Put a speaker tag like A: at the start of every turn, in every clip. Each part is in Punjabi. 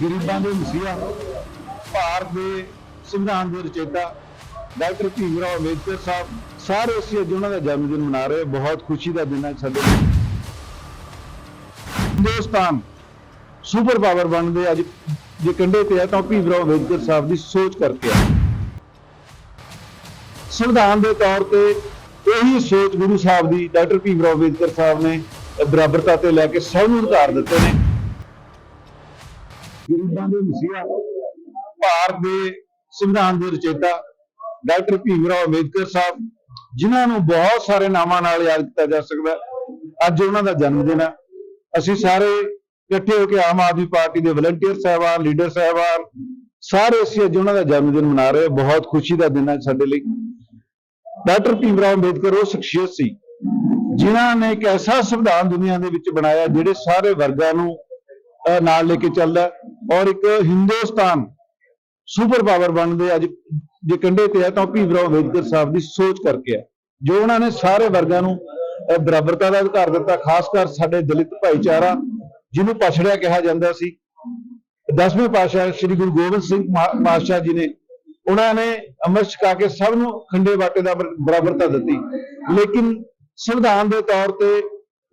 A: ਗਰੀਬਾਂ ਦੇ ਮਸੀਹਾ ਭਾਰਤ ਦੇ ਸੰਵਿਧਾਨ ਦੇ ਰਚੇਤਾ, ਡਾਕਟਰ ਭੀਮ ਰਾਓ ਅੰਬੇਦਕਰ ਸਾਹਿਬ, ਸਾਰੇ ਅਸੀਂ ਅੱਜ ਉਹਨਾਂ ਦਾ ਜਨਮ ਦਿਨ ਮਨਾ ਰਹੇ ਬਹੁਤ ਖੁਸ਼ੀ ਦਾ ਦਿਨ ਹੈ ਸਾਡੇ ਲਈ। ਹਿੰਦੁਸਤਾਨ ਸੁਪਰ ਪਾਵਰ ਬਣਦੇ ਅੱਜ ਜੇ ਕੰਡੇ ਤੇ ਹੈ ਤਾਂ ਉਹ ਭੀਮ ਰਾਓ ਅੰਬੇਦਕਰ ਸਾਹਿਬ ਦੀ ਸੋਚ ਕਰਕੇ ਆ। ਸੰਵਿਧਾਨ ਦੇ ਤੌਰ ਤੇ ਇਹੀ ਸੋਚ ਗੁਰੂ ਸਾਹਿਬ ਦੀ, ਡਾਕਟਰ ਭੀਮ ਰਾਓ ਅੰਬੇਦਕਰ ਸਾਹਿਬ ਨੇ ਬਰਾਬਰਤਾ ਤੇ ਲੈ ਕੇ ਸਭ ਨੂੰ ਅਧਿਕਾਰ ਦਿੱਤੇ ਨੇ। ਗਰੀਬਾਂ ਦੇ ਮਸੀਹਾ, ਭਾਰਤ ਦੇ ਸੰਵਿਧਾਨ ਦੇ ਰਚੇਤਾ ਡਾਕਟਰ ਭੀਮ ਰਾਓ ਅੰਬੇਦਕਰ ਸਾਹਿਬ, ਜਿਨ੍ਹਾਂ ਨੂੰ ਬਹੁਤ ਸਾਰੇ ਨਾਮਾਂ ਨਾਲ ਯਾਦ ਕੀਤਾ ਜਾ ਸਕਦਾ ਅੱਜ ਉਹਨਾਂ ਦਾ ਜਨਮ ਦਿਨ ਹੈ। ਅਸੀਂ ਸਾਰੇ ਇਕੱਠੇ ਹੋ ਕੇ ਆਮ ਆਦਮੀ ਪਾਰਟੀ ਦੇ ਵਲੰਟੀਅਰ ਸਾਹਿਬਾਨ ਲੀਡਰ ਸਾਹਿਬਾਨ ਸਾਰੇ ਅਸੀਂ ਅੱਜ ਉਹਨਾਂ ਦਾ ਜਨਮ ਦਿਨ ਮਨਾ ਰਹੇ ਬਹੁਤ ਖੁਸ਼ੀ ਦਾ ਦਿਨ ਹੈ ਸਾਡੇ ਲਈ। ਡਾਕਟਰ ਭੀਮ ਰਾਓ ਅੰਬੇਦਕਰ ਉਹ ਸ਼ਖਸੀਅਤ ਸੀ, ਜਿਨ੍ਹਾਂ ਨੇ ਇੱਕ ਐਸਾ ਸੰਵਿਧਾਨ ਦੁਨੀਆ ਦੇ ਵਿੱਚ ਬਣਾਇਆ, ਜਿਹੜੇ ਸਾਰੇ ਵਰਗਾਂ ਨੂੰ ਨਾਲ ਲੈ ਕੇ ਚੱਲਦਾ ਔਰ ਇੱਕ ਹਿੰਦੁਸਤਾਨ ਸੁਪਰ ਪਾਵਰ ਬਣਦੇ ਅੱਜ ਜੇ ਕੰਡੇ ਤੇ ਹੈ ਤਾਂ ਉਹ ਭੀਮ ਰਾਓ ਅੰਬੇਦਕਰ ਸਾਹਿਬ ਦੀ ਸੋਚ ਕਰਕੇ ਹੈ ਜੋ ਉਹਨਾਂ ਨੇ ਸਾਰੇ ਵਰਗਾਂ ਨੂੰ ਬਰਾਬਰਤਾ ਦਾ ਅਧਿਕਾਰ ਦਿੱਤਾ, ਖਾਸ ਕਰ ਸਾਡੇ ਦਲਿਤ ਭਾਈਚਾਰਾ, ਜਿਹਨੂੰ ਪਛੜਿਆ ਕਿਹਾ ਜਾਂਦਾ ਸੀ। ਦਸਵੇਂ ਪਾਤਸ਼ਾਹ ਸ੍ਰੀ ਗੁਰੂ ਗੋਬਿੰਦ ਸਿੰਘ ਪਾਤਸ਼ਾਹ ਜੀ ਨੇ ਉਹਨਾਂ ਨੇ ਅੰਮ੍ਰਿਤ ਛਕਾ ਕੇ ਸਭ ਨੂੰ ਖੰਡੇ ਬਾਟੇ ਦਾ ਬਰਾਬਰਤਾ ਦਿੱਤੀ। ਲੇਕਿਨ ਸੰਵਿਧਾਨ ਦੇ ਤੌਰ ਤੇ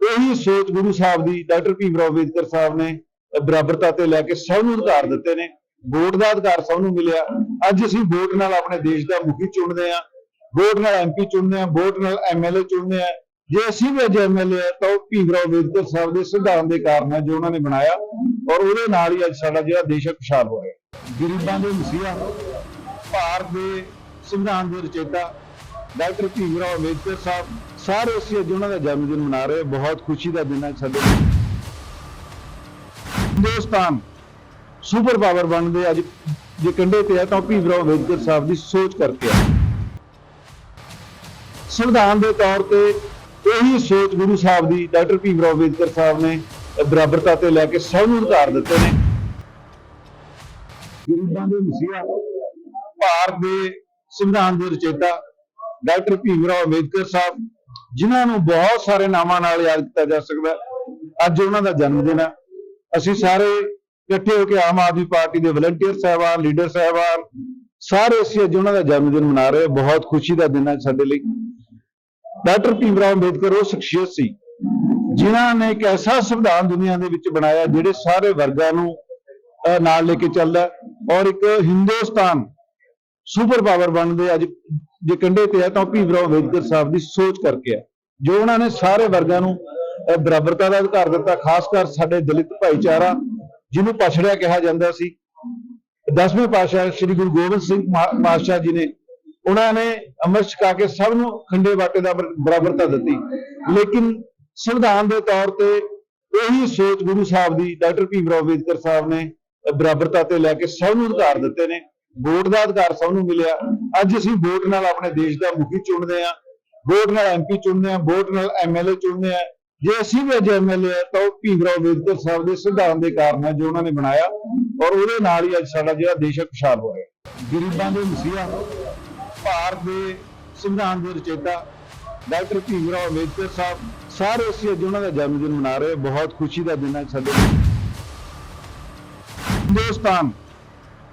A: ਇਹੀ ਸੋਚ ਗੁਰੂ ਸਾਹਿਬ ਦੀ, ਡਾਕਟਰ ਭੀਮ ਰਾਓ ਅੰਬੇਦਕਰ ਸਾਹਿਬ ਨੇ ਬਰਾਬਰਤਾ ਤੇ ਲੈ ਕੇ ਸਭ ਨੂੰ ਅਧਿਕਾਰ ਦਿੱਤੇ ਨੇ। ਵੋਟ ਦਾ ਅਧਿਕਾਰ ਸਭ ਨੂੰ ਮਿਲਿਆ। ਅੱਜ ਅਸੀਂ ਵੋਟ ਨਾਲ ਆਪਣੇ ਦੇਸ਼ ਦਾ ਮੁਖੀ ਚੁਣਦੇ ਆ ਵੋਟ ਨਾਲ ਐਮਪੀ ਚੁਣਦੇ ਆ ਵੋਟ ਨਾਲ ਐਮਐਲਏ ਚੁਣਦੇ ਆ ਜੇ ਅਸੀਂ ਵੀ ਅੱਜ ਐਮਐਲਏ ਆ ਤਾਂ ਉਹ ਭੀਮ ਅੰਬੇਦਕਰ ਸਾਹਿਬ ਦੇ ਸਿਧਾਂਤ ਦੇ ਕਾਰਨ ਹੈ ਜੋ ਉਹਨਾਂ ਨੇ ਬਣਾਇਆ ਔਰ ਉਹਦੇ ਨਾਲ ਹੀ ਅੱਜ ਸਾਡਾ ਜਿਹੜਾ ਦੇਸ਼ ਹੈ ਖੁਸ਼ਹਾਲ ਹੋ ਰਿਹਾ ਗਰੀਬਾਂ ਦੇ ਮਸੀਹਾ ਭਾਰਤ ਦੇ ਸੰਵਿਧਾਨ ਦੇ ਰਚੇਤਾ ਡਾਕਟਰ ਭੀਮ ਰਾਓ ਅੰਬੇਦਕਰ ਸਾਹਿਬ, ਸਾਰੇ ਅਸੀਂ ਅੱਜ ਉਹਨਾਂ ਦਾ ਜਨਮ ਦਿਨ ਮਨਾ ਰਹੇ ਬਹੁਤ ਖੁਸ਼ੀ ਦਾ ਦਿਨ ਹੈ ਸਾਡੇ ਲਈ ਹਿੰਦੁਸਤਾਨ ਸੁਪਰ ਪਾਵਰ ਬਣਦੇ ਅੱਜ ਜੇ ਕੰਡੇ ਤੇ ਹੈ ਤਾਂ ਉਹ ਭੀਮ ਰਾਓ ਅੰਬੇਦਕਰ ਸਾਹਿਬ ਦੀ ਸੋਚ ਕਰਕੇ ਹੈ ਸੰਵਿਧਾਨ ਦੇ ਤੌਰ ਤੇ ਇਹੀ ਸੋਚ ਗੁਰੂ ਸਾਹਿਬ ਦੀ, ਡਾਕਟਰ ਭੀਮ ਰਾਓ ਅੰਬੇਦਕਰ ਸਾਹਿਬ ਨੇ ਬਰਾਬਰਤਾ ਤੇ ਲੈ ਕੇ ਸਭ ਨੂੰ ਅਧਿਕਾਰ ਦਿੱਤੇ ਨੇ। ਗਰੀਬਾਂ ਦੇ ਮਸੀਹਾ ਭਾਰਤ ਦੇ ਸੰਵਿਧਾਨ ਦੇ ਰਚੇਤਾ ਡਾਕਟਰ ਭੀਮ ਰਾਓ ਅੰਬੇਦਕਰ ਸਾਹਿਬ, ਜਿਨ੍ਹਾਂ ਨੂੰ ਬਹੁਤ ਸਾਰੇ ਨਾਮਾਂ ਨਾਲ ਯਾਦ ਕੀਤਾ ਜਾ ਸਕਦਾ। ਅੱਜ ਉਹਨਾਂ ਦਾ ਜਨਮ ਦਿਨ ਹੈ ਅਸੀਂ ਸਾਰੇ ਇਕੱਠੇ ਹੋ ਕੇ ਆਮ ਆਦਮੀ ਪਾਰਟੀ ਦੇ ਵਲੰਟੀਅਰ ਸਾਹਿਬਾਨ, ਲੀਡਰ ਸਾਹਿਬਾਨ, ਸਾਰੇ ਅਸੀਂ ਅੱਜ ਉਹਨਾਂ ਦਾ ਜਨਮ ਦਿਨ ਮਨਾ ਰਹੇ ਬਹੁਤ ਖੁਸ਼ੀ ਦਾ ਦਿਨ ਹੈ ਸਾਡੇ ਲਈ। ਡਾਕਟਰ ਭੀਮ ਰਾਓ ਅੰਬੇਦਕਰ ਉਹ ਸ਼ਖਸੀਅਤ ਸੀ, ਜਿਨ੍ਹਾਂ ਨੇ ਇੱਕ ਐਸਾ ਸੰਵਿਧਾਨ ਦੁਨੀਆ ਦੇ ਵਿੱਚ ਬਣਾਇਆ ਜਿਹੜੇ ਸਾਰੇ ਵਰਗਾਂ ਨੂੰ ਨਾਲ ਲੈ ਕੇ ਚੱਲਦਾ ਔਰ ਇੱਕ ਹਿੰਦੁਸਤਾਨ ਸੁਪਰ ਪਾਵਰ ਬਣਦੇ ਅੱਜ ਜੇ ਕੰਡੇ ਤੇ ਹੈ ਤਾਂ ਉਹ ਭੀਮ ਰਾਓ ਅੰਬੇਦਕਰ ਸਾਹਿਬ ਦੀ ਸੋਚ ਕਰਕੇ ਹੈ। ਜੋ ਉਹਨਾਂ ਨੇ ਸਾਰੇ ਵਰਗਾਂ ਨੂੰ ਬਰਾਬਰਤਾ ਦਾ ਅਧਿਕਾਰ ਦਿੱਤਾ, ਖਾਸ ਕਰ ਸਾਡੇ ਦਲਿਤ ਭਾਈਚਾਰਾ, ਜਿਹਨੂੰ ਪਛੜਿਆ ਕਿਹਾ ਜਾਂਦਾ ਸੀ। ਦਸਵੇਂ ਪਾਤਸ਼ਾਹ ਸ੍ਰੀ ਗੁਰੂ ਗੋਬਿੰਦ ਸਿੰਘ ਪਾਤਸ਼ਾਹ ਜੀ ਨੇ ਉਹਨਾਂ ਨੇ ਅੰਮ੍ਰਿਤ ਛਕਾ ਕੇ ਸਭ ਨੂੰ ਖੰਡੇ ਬਾਟੇ ਦਾ ਬਰਾਬਰਤਾ ਦਿੱਤੀ। ਲੇਕਿਨ ਸੰਵਿਧਾਨ ਦੇ ਤੌਰ ਤੇ ਉਹੀ ਸੋਚ ਗੁਰੂ ਸਾਹਿਬ ਦੀ, ਡਾਕਟਰ ਭੀਮ ਰਾਓ ਅੰਬੇਦਕਰ ਸਾਹਿਬ ਨੇ ਬਰਾਬਰਤਾ ਤੇ ਲੈ ਕੇ ਸਭ ਨੂੰ ਅਧਿਕਾਰ ਦਿੱਤੇ ਨੇ। ਵੋਟ ਦਾ ਅਧਿਕਾਰ ਸਭ ਨੂੰ ਮਿਲਿਆ। ਅੱਜ ਅਸੀਂ ਵੋਟ ਨਾਲ ਆਪਣੇ ਦੇਸ਼ ਦਾ ਮੁਖੀ ਚੁਣਦੇ ਆ ਵੋਟ ਨਾਲ ਐਮਪੀ ਚੁਣਦੇ ਆ ਵੋਟ ਨਾਲ ਐਮਐਲਏ ਚੁਣਦੇ ਆ ਜੇ ਅਸੀਂ ਵੀ ਅੱਜ ਐਮਐਲਏ ਆ, ਤਾਂ ਉਹ ਭੀਮ ਰਾਓ ਅੰਬੇਦਕਰ ਸਾਹਿਬ ਦੇ ਸਿਧਾਂਤ ਦੇ ਕਾਰਨ ਹੈ ਜੋ ਉਹਨਾਂ ਨੇ ਬਣਾਇਆ ਔਰ ਉਹਦੇ ਨਾਲ ਹੀ ਅੱਜ ਸਾਡਾ ਜਿਹੜਾ ਦੇਸ਼ ਹੈ ਖੁਸ਼ਹਾਲ ਹੋ ਗਰੀਬਾਂ ਦੇ ਮਸੀਹਾ ਭਾਰਤ ਦੇ ਸੰਵਿਧਾਨ ਦੇ ਰਚੇਤਾ ਡਾਕਟਰ ਭੀਮ ਅੰਬੇਦਕਰ ਸਾਹਿਬ, ਸਾਰੇ ਅਸੀਂ ਅੱਜ ਉਹਨਾਂ ਦਾ ਜਨਮ ਦਿਨ ਮਨਾ ਰਹੇ ਬਹੁਤ ਖੁਸ਼ੀ ਦਾ ਦਿਨ ਹੈ ਸਾਡੇ ਹਿੰਦੁਸਤਾਨ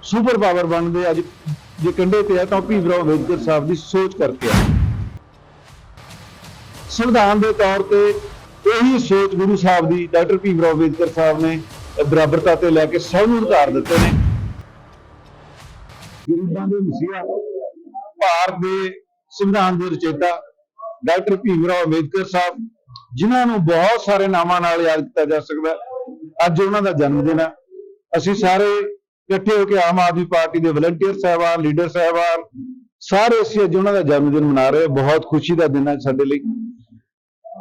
A: ਸੁਪਰ ਪਾਵਰ ਬਣਦੇ ਅੱਜ ਜੇ ਕੰਡੇ ਤੇ ਹੈ ਤਾਂ ਉਹ ਭੀਮ ਰਾਓ ਅੰਬੇਦਕਰ ਸਾਹਿਬ ਦੀ ਸੋਚ ਕਰਕੇ ਹੈ ਸੰਵਿਧਾਨ ਦੇ ਤੌਰ ਤੇ ਇਹੀ ਸੋਚ ਗੁਰੂ ਸਾਹਿਬ ਦੀ, ਡਾਕਟਰ ਭੀਮ ਰਾਓ ਅੰਬੇਦਕਰ ਸਾਹਿਬ ਨੇ ਬਰਾਬਰਤਾ ਤੇ ਲੈ ਕੇ ਸਭ ਨੂੰ ਅਧਿਕਾਰ ਦਿੱਤੇ ਨੇ। ਗਰੀਬਾਂ ਦੇ ਮਸੀਹਾ ਭਾਰਤ ਦੇ ਸੰਵਿਧਾਨ ਦੇ ਰਚੇਤਾ ਡਾਕਟਰ ਭੀਮ ਰਾਓ ਅੰਬੇਦਕਰ ਸਾਹਿਬ, ਜਿਨ੍ਹਾਂ ਨੂੰ ਬਹੁਤ ਸਾਰੇ ਨਾਮਾਂ ਨਾਲ ਯਾਦ ਕੀਤਾ ਜਾ ਸਕਦਾ ਅੱਜ ਉਹਨਾਂ ਦਾ ਜਨਮ ਦਿਨ ਹੈ। ਅਸੀਂ ਸਾਰੇ ਇਕੱਠੇ ਹੋ ਕੇ ਆਮ ਆਦਮੀ ਪਾਰਟੀ ਦੇ ਵਲੰਟੀਅਰ ਸਾਹਿਬਾਨ, ਲੀਡਰ ਸਾਹਿਬਾਨ, ਸਾਰੇ ਅਸੀਂ ਅੱਜ ਉਹਨਾਂ ਦਾ ਜਨਮ ਦਿਨ ਮਨਾ ਰਹੇ ਬਹੁਤ ਖੁਸ਼ੀ ਦਾ ਦਿਨ ਹੈ ਸਾਡੇ ਲਈ।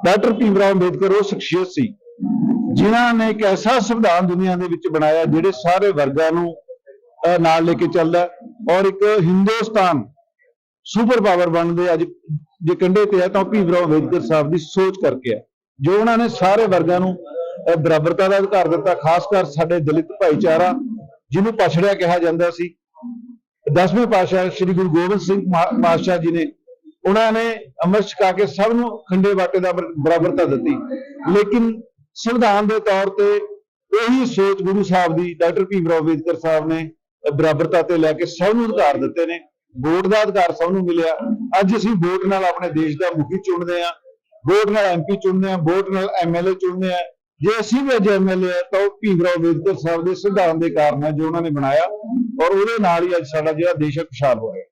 A: ਡਾਕਟਰ ਭੀਮ ਰਾਓ ਅੰਬੇਦਕਰ ਉਹ ਸ਼ਖਸੀਅਤ ਸੀ, ਜਿਨ੍ਹਾਂ ਨੇ ਇੱਕ ਐਸਾ ਸੰਵਿਧਾਨ ਦੁਨੀਆ ਦੇ ਵਿੱਚ ਬਣਾਇਆ ਜਿਹੜੇ ਸਾਰੇ ਵਰਗਾਂ ਨੂੰ ਨਾਲ ਲੈ ਕੇ ਚੱਲਦਾ ਔਰ ਇੱਕ ਹਿੰਦੁਸਤਾਨ ਸੁਪਰ ਪਾਵਰ ਬਣਦੇ ਅੱਜ ਜੇ ਕੰਡੇ ਤੇ ਹੈ ਤਾਂ ਉਹ ਭੀਮ ਰਾਓ ਅੰਬੇਦਕਰ ਸਾਹਿਬ ਦੀ ਸੋਚ ਕਰਕੇ ਹੈ, ਜੋ ਉਹਨਾਂ ਨੇ ਸਾਰੇ ਵਰਗਾਂ ਨੂੰ ਬਰਾਬਰਤਾ ਦਾ ਅਧਿਕਾਰ ਦਿੱਤਾ, ਖਾਸ ਕਰ ਸਾਡੇ ਦਲਿਤ ਭਾਈਚਾਰਾ, ਜਿਹਨੂੰ ਪਛੜਿਆ ਕਿਹਾ ਜਾਂਦਾ ਸੀ। ਦਸਵੇਂ ਪਾਤਸ਼ਾਹ ਸ੍ਰੀ ਗੁਰੂ ਗੋਬਿੰਦ ਸਿੰਘ ਪਾਤਸ਼ਾਹ ਜੀ ਨੇ ਉਹਨਾਂ ਨੇ ਅੰਮ੍ਰਿਤ ਛਕਾ ਕੇ ਸਭ ਨੂੰ ਖੰਡੇ ਬਾਟੇ ਦਾ ਬਰਾਬਰਤਾ ਦਿੱਤੀ। ਲੇਕਿਨ ਸੰਵਿਧਾਨ ਦੇ ਤੌਰ ਤੇ ਇਹੀ ਸੋਚ ਗੁਰੂ ਸਾਹਿਬ ਦੀ, ਡਾਕਟਰ ਭੀਮ ਰਾਓ ਅੰਬੇਦਕਰ ਸਾਹਿਬ ਨੇ ਬਰਾਬਰਤਾ ਤੇ ਲੈ ਕੇ ਸਭ ਨੂੰ ਅਧਿਕਾਰ ਦਿੱਤੇ ਨੇ। ਵੋਟ ਦਾ ਅਧਿਕਾਰ ਸਭ ਨੂੰ ਮਿਲਿਆ। ਅੱਜ ਅਸੀਂ ਵੋਟ ਨਾਲ ਆਪਣੇ ਦੇਸ਼ ਦਾ ਮੁਖੀ ਚੁਣਦੇ ਆ ਵੋਟ ਨਾਲ ਐਮਪੀ ਚੁਣਦੇ ਆ ਵੋਟ ਨਾਲ ਐਮਐਲਏ ਚੁਣਦੇ ਆ ਜੇ ਅਸੀਂ ਵੀ ਅੱਜ ਐਮਐਲਏ ਆ ਤਾਂ ਉਹ ਭੀਮ ਰਾਓ ਅੰਬੇਦਕਰ ਸਾਹਿਬ ਦੇ ਸੰਵਿਧਾਨ ਦੇ ਕਾਰਨ ਹੈ ਜੋ ਉਹਨਾਂ ਨੇ ਬਣਾਇਆ। ਔਰ ਉਹਦੇ ਨਾਲ ਹੀ ਅੱਜ ਸਾਡਾ ਜਿਹੜਾ ਦੇਸ਼ ਹੈ ਖੁਸ਼ਹਾਲ ਹੋ ਰਿਹਾ।